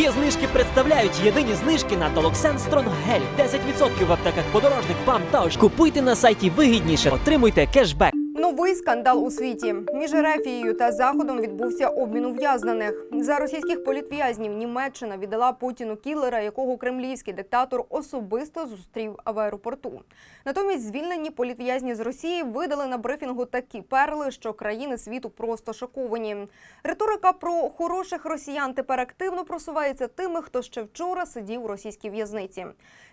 Є знижки представляють єдині знижки на Толоксен Стронг Гель. 10% в аптеках подорожник, ПАМ та ось. Купуйте на сайті вигідніше, отримуйте кешбек. Новий скандал у світі між Ерефією та Заходом відбувся обмін ув'язнених. За російських політв'язнів Німеччина віддала Путіну кілера, якого кремлівський диктатор особисто зустрів в аеропорту. Натомість звільнені політв'язні з Росії видали на брифінгу такі перли, що країни світу просто шоковані. Риторика про хороших росіян тепер активно просувається тими, хто ще вчора сидів у російській в'язниці.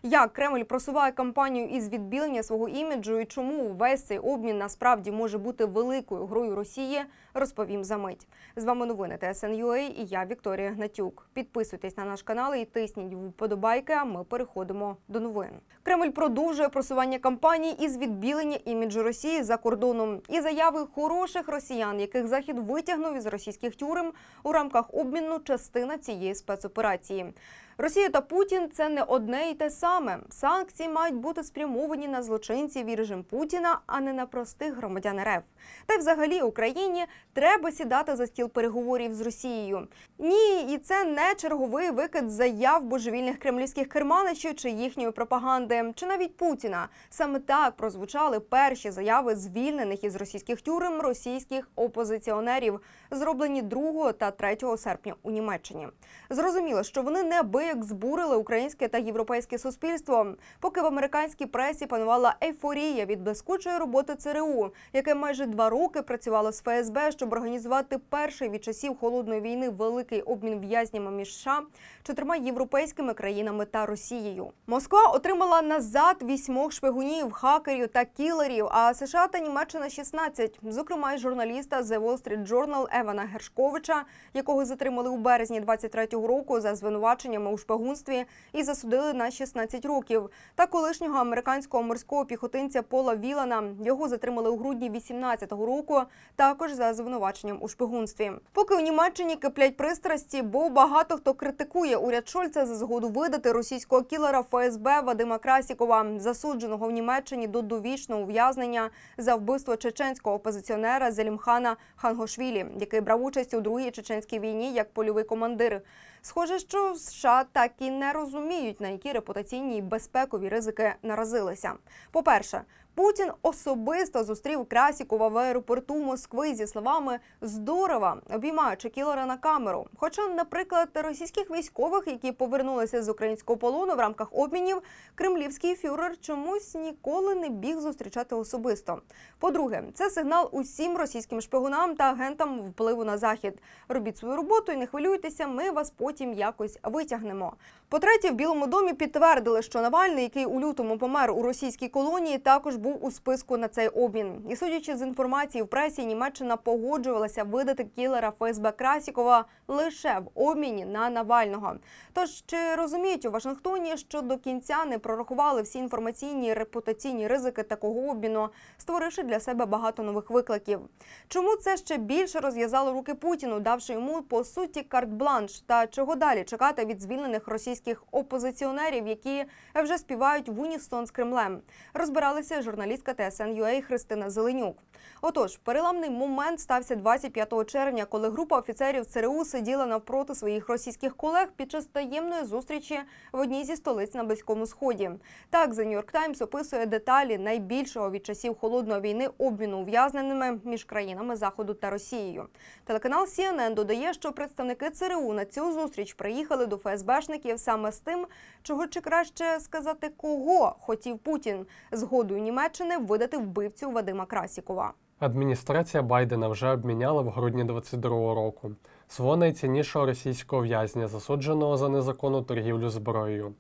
Як Кремль просуває кампанію із відбілення свого іміджу і чому весь цей обмін насправді може бути великою грою Росії, розповім за мить. З вами новини ТСН.UA і я Вікторія Гнатюк. Підписуйтесь на наш канал і тисніть вподобайки. А ми переходимо до новин. Кремль продовжує просування кампанії із відбілення іміджу Росії за кордоном і заяви хороших росіян, яких захід витягнув із російських тюрем у рамках обміну частина цієї спецоперації. Росія та Путін це не одне і те саме. Санкції мають бути спрямовані на злочинців і режим Путіна, а не на простих громадян РФ. Та й взагалі Україні треба сідати за стіл переговорів з Росією. Ні, і це не черговий викид заяв божевільних кремлівських керманичів чи їхньої пропаганди, чи навіть Путіна. Саме так прозвучали перші заяви звільнених із російських тюрем російських опозиціонерів, зроблені 2 та 3 серпня у Німеччині. Зрозуміло, що вони неабияк збурили українське та європейське суспільство, поки в американській пресі панувала ейфорія від блискучої роботи ЦРУ, яке майже два роки працювало з ФСБ, щоб організувати перший від часів холодної війни великий обмін в'язнями між США, чотирма європейськими країнами та Росією. Москва отримала назад вісьмох шпигунів, хакерів та кілерів. А США та Німеччина 16, зокрема й журналіста The Wall Street Journal Евана Гершковича, якого затримали у березні 23-го року за звинуваченнями у шпигунстві і засудили на 16 років. Та колишнього американського морського піхотинця Пола Вілана його затримали у грудні 18-го року, також за звинуваченням у шпигунстві. Поки у Німеччині киплять пристрасті, бо багато хто критикує уряд Шольца за згоду видати російського кілера ФСБ Вадима Красікова, засудженого в Німеччині до довічного ув'язнення за вбивство чеченського опозиціонера Зелімхана Хангошвілі, який брав участь у другій чеченській війні як польовий командир. Схоже, що США так і не розуміють, на які репутаційні і безпекові ризики наразилися. По-перше, Путін особисто зустрів Красікова в аеропорту Москви зі словами здорова, обіймаючи кілера на камеру. Хоча, наприклад, російських військових, які повернулися з українського полону в рамках обмінів, кремлівський фюрер чомусь ніколи не біг зустрічати особисто. По-друге, це сигнал усім російським шпигунам та агентам впливу на захід. Робіть свою роботу і не хвилюйтеся, ми вас потім якось витягнемо. По-третє, в Білому домі підтвердили, що Навальний, який у лютому помер у російській колонії, також був у списку на цей обмін. І судячи з інформації в пресі, Німеччина погоджувалася видати кілера ФСБ Красікова лише в обміні на Навального. Тож чи розуміють у Вашингтоні, що до кінця не прорахували всі інформаційні і репутаційні ризики такого обміну, створивши для себе багато нових викликів? Чому це ще більше розв'язало руки Путіну, давши йому по суті карт-бланш? Та чого далі чекати від звільнених російських опозиціонерів, які вже співають в унісон з Кремлем? Розбиралися журналістка ТСН.UA Христина Зеленюк. Отож, переламний момент стався 25 червня, коли група офіцерів ЦРУ сиділа навпроти своїх російських колег під час таємної зустрічі в одній зі столиць на Близькому Сході. Так, The New York Times описує деталі найбільшого від часів холодної війни обміну ув'язненими між країнами Заходу та Росією. Телеканал CNN додає, що представники ЦРУ на цю зустріч приїхали до ФСБшників саме з тим, чого чи краще сказати, кого хотів Путін згодою Німеччини видати вбивцю Вадима Красікова. Адміністрація Байдена вже обміняла в грудні 22-го року свого найціннішого російського в'язня, засудженого за незаконну торгівлю зброєю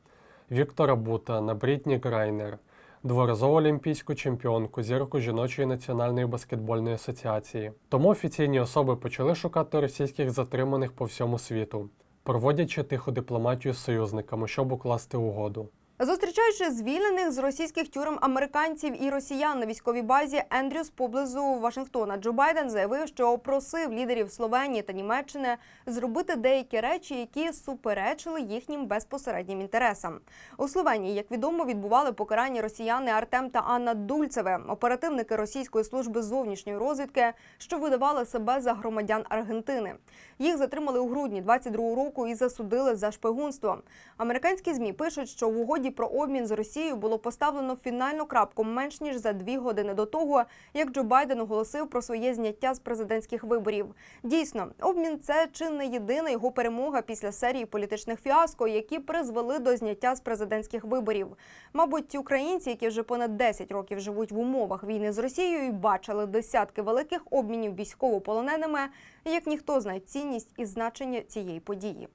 Віктора Бута на Брітні Грайнер, дворазову олімпійську чемпіонку, зірку жіночої національної баскетбольної асоціації. Тому офіційні особи почали шукати російських затриманих по всьому світу, проводячи тиху дипломатію з союзниками, щоб укласти угоду. Зустрічаючи звільнених з російських тюрем американців і росіян на військовій базі Ендрюс поблизу Вашингтона, Джо Байден заявив, що просив лідерів Словенії та Німеччини зробити деякі речі, які суперечили їхнім безпосереднім інтересам. У Словенії, як відомо, відбували покарання росіяни Артем та Анна Дульцеве, оперативники російської служби зовнішньої розвідки, що видавали себе за громадян Аргентини. Їх затримали у грудні 22-го року і засудили за шпигунство. Американські змі пишуть, що в угоді про обмін з Росією було поставлено фінальну крапку менш ніж за дві години до того, як Джо Байден оголосив про своє зняття з президентських виборів. Дійсно, обмін це чи не єдина його перемога після серії політичних фіаско, які призвели до зняття з президентських виборів. Мабуть, ті українці, які вже понад 10 років живуть в умовах війни з Росією, бачили десятки великих обмінів військовополоненими, як ніхто знає цінність і значення цієї події.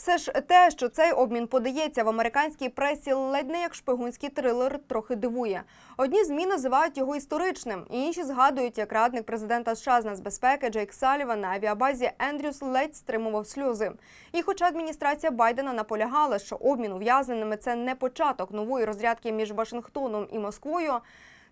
Все ж те, що цей обмін подається в американській пресі ледь не як шпигунський трилер, трохи дивує. Одні змі називають його історичним, інші згадують, як радник президента США з нацбезпеки Джейк Саліван на авіабазі Ендрюс ледь стримував сльози. І хоча адміністрація Байдена наполягала, що обмін ув'язненими це не початок нової розрядки між Вашингтоном і Москвою.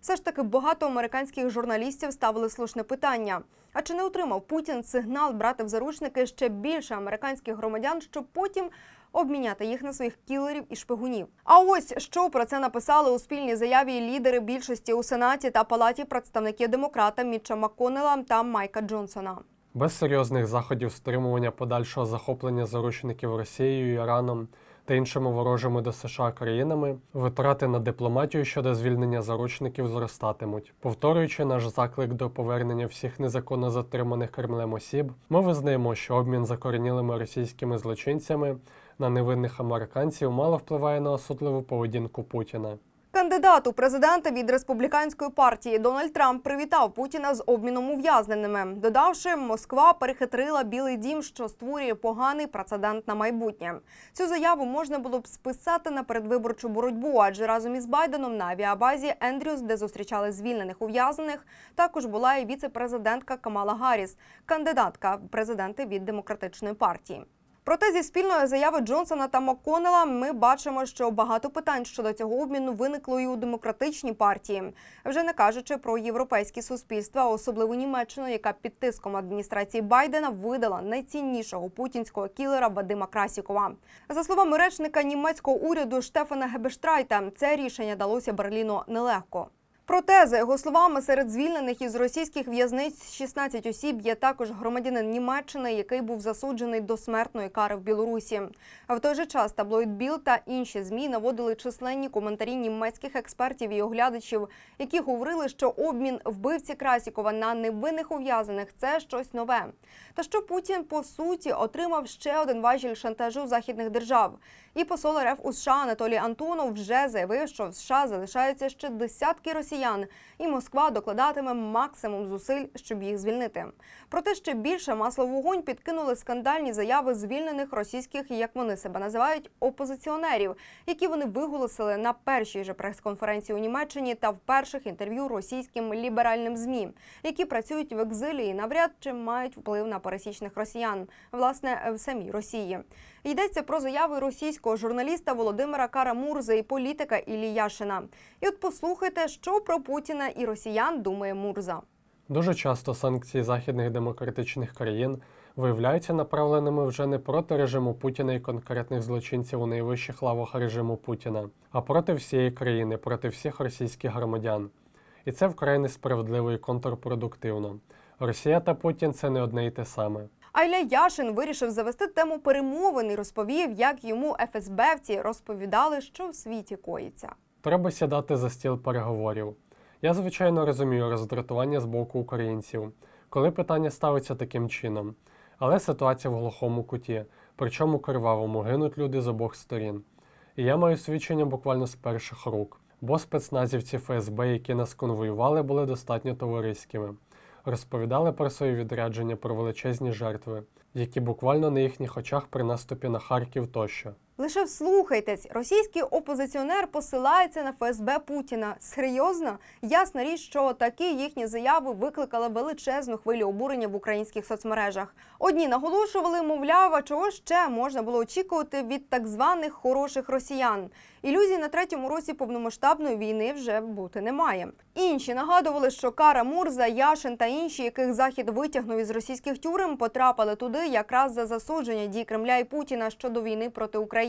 Все ж таки багато американських журналістів ставили слушне питання: а чи не отримав Путін сигнал брати в заручники ще більше американських громадян, щоб потім обміняти їх на своїх кілерів і шпигунів? А ось що про це написали у спільній заяві лідери більшості у сенаті та палаті представників демократа Мітча Макконела та Майка Джонсона. Без серйозних заходів стримування подальшого захоплення заручників Росією, Іраном та іншими ворожими до США країнами, витрати на дипломатію щодо звільнення заручників зростатимуть. Повторюючи наш заклик до повернення всіх незаконно затриманих Кремлем осіб, ми визнаємо, що обмін закоренілими російськими злочинцями на невинних американців мало впливає на осудливу поведінку Путіна. Кандидат у президенти від республіканської партії Дональд Трамп привітав Путіна з обміном ув'язненими, додавши, Москва перехитрила Білий Дім, що створює поганий прецедент на майбутнє. Цю заяву можна було б списати на передвиборчу боротьбу, адже разом із Байденом на авіабазі Ендрюс, де зустрічали звільнених ув'язнених, також була і віце-президентка Камала Гарріс, кандидатка в президенти від демократичної партії. Проте зі спільної заяви Джонсона та Макконела ми бачимо, що багато питань щодо цього обміну виникло і у демократичній партії, вже не кажучи про європейські суспільства, особливо Німеччину, яка під тиском адміністрації Байдена видала найціннішого путінського кілера Вадима Красікова. За словами речника німецького уряду Штефана Гебештрайта, це рішення далося Берліну нелегко. Проте, за його словами, серед звільнених із російських в'язниць 16 осіб є також громадянин Німеччини, який був засуджений до смертної кари в Білорусі. А в той же час таблоїд Біл та інші змі наводили численні коментарі німецьких експертів і оглядачів, які говорили, що обмін вбивці Красікова на невинних ув'язаних це щось нове. Та що Путін по суті отримав ще один важіль шантажу західних держав. І посол РФ у США Анатолій Антонов вже заявив, що в США залишаються ще десятки росіян, і Москва докладатиме максимум зусиль, щоб їх звільнити. Проте ще більше масло вогонь підкинули скандальні заяви звільнених російських, як вони себе називають, опозиціонерів, які вони виголосили на першій же прес-конференції у Німеччині та в перших інтерв'ю російським ліберальним змі, які працюють в екзилі і навряд чи мають вплив на пересічних росіян, власне, в самій Росії. Йдеться про заяви російського журналіста Володимира Карамурзи і політика Іллі Яшина. І от послухайте, що про Путіна і росіян думає Мурза. Дуже часто санкції західних демократичних країн виявляються направленими вже не проти режиму Путіна і конкретних злочинців у найвищих лавах режиму Путіна, а проти всієї країни, проти всіх російських громадян. І це вкрай несправедливо і контрпродуктивно. Росія та Путін це не одне й те саме. Айля Яшин вирішив завести тему перемовин і розповів, як йому ФСБівці розповідали, що в світі коїться. Треба сідати за стіл переговорів. Я, звичайно, розумію роздратування з боку українців, коли питання ставиться таким чином. Але ситуація в глухому куті, причому кривавому гинуть люди з обох сторін. І я маю свідчення буквально з перших рук, бо спецназівці ФСБ, які нас конвоювали, були достатньо товариськими. Розповідали про свої відрядження, про величезні жертви, які буквально на їхніх очах при наступі на Харків тощо. Лише вслухайтесь, російський опозиціонер посилається на ФСБ Путіна. Серйозно? Ясна річ, що такі їхні заяви викликали величезну хвилю обурення в українських соцмережах. Одні наголошували, мовляв, а чого ще можна було очікувати від так званих хороших росіян. Ілюзій на третьому році повномасштабної війни вже бути немає. Інші нагадували, що Кара Мурза, Яшин та інші, яких захід витягнув із російських тюрем, потрапили туди якраз за засудження дій Кремля і Путіна щодо війни проти України.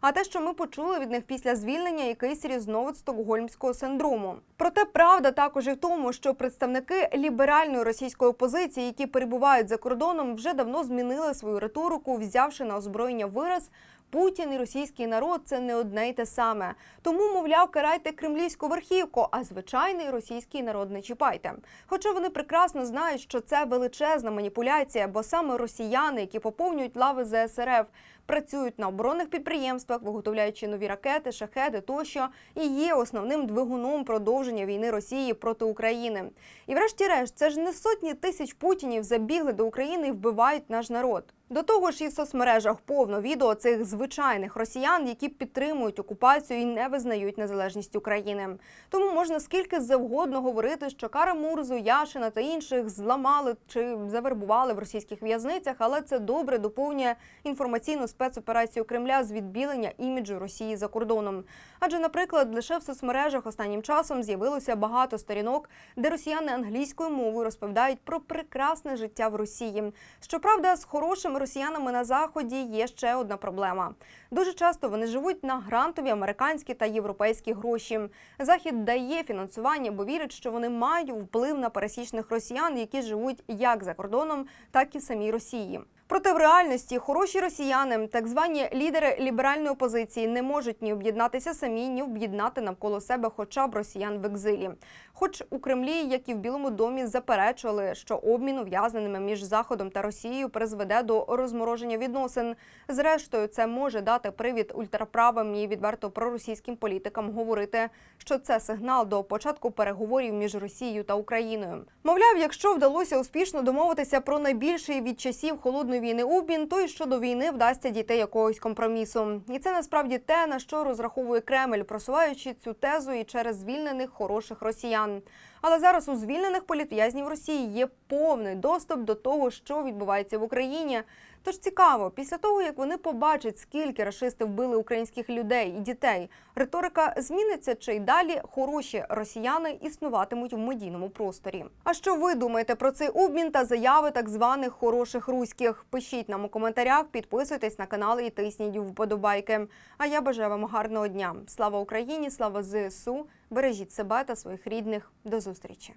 А те, що ми почули від них після звільнення, якийсь різновид стокгольмського синдрому. Проте правда також і в тому, що представники ліберальної російської опозиції, які перебувають за кордоном, вже давно змінили свою риторику, взявши на озброєння вираз. Путін і російський народ це не одне й те саме. Тому, мовляв, карайте кремлівську верхівку, а звичайний російський народ не чіпайте. Хоча вони прекрасно знають, що це величезна маніпуляція, бо саме росіяни, які поповнюють лави ЗСРФ, працюють на оборонних підприємствах, виготовляючи нові ракети, шахеди тощо, і є основним двигуном продовження війни Росії проти України. І врешті-решт, це ж не сотні тисяч путінів забігли до України і вбивають наш народ. До того ж, і в соцмережах повно відео цих звичайних росіян, які підтримують окупацію і не визнають незалежність України. Тому можна скільки завгодно говорити, що Кара Мурзу, Яшина та інших зламали чи завербували в російських в'язницях, але це добре доповнює інформаційну спецоперацію Кремля з відбілення іміджу Росії за кордоном. Адже, наприклад, лише в соцмережах останнім часом з'явилося багато сторінок, де росіяни англійською мовою розповідають про прекрасне життя в Росії. Щоправда, з хорошими росіянами на заході є ще одна проблема. Дуже часто вони живуть на грантові американські та європейські гроші. Захід дає фінансування, бо вірить, що вони мають вплив на пересічних росіян, які живуть як за кордоном, так і в самій Росії. Проте в реальності хороші росіяни, так звані лідери ліберальної опозиції, не можуть ні об'єднатися самі, ні об'єднати навколо себе хоча б росіян в екзилі. Хоч у Кремлі, як і в Білому домі, заперечували, що обмін ув'язненими між Заходом та Росією призведе до розмороження відносин. Зрештою, це може дати привід ультраправим і відверто проросійським політикам говорити, що це сигнал до початку переговорів між Росією та Україною. Мовляв, якщо вдалося успішно домовитися про найбільший від часів холодної війни убін то й щодо війни вдасться дійти якогось компромісу. І це насправді те, на що розраховує Кремль, просуваючи цю тезу і через звільнених хороших росіян. Але зараз у звільнених політв'язнів Росії є повний доступ до того, що відбувається в Україні. Тож цікаво, після того як вони побачать, скільки рашисти вбили українських людей і дітей, риторика зміниться чи й далі хороші росіяни існуватимуть в медійному просторі. А що ви думаєте про цей обмін та заяви так званих хороших руських? Пишіть нам у коментарях, підписуйтесь на канал і тисніть вподобайки. А я бажаю вам гарного дня. Слава Україні! Слава ЗСУ! Бережіть себе та своїх рідних. До зустрічі!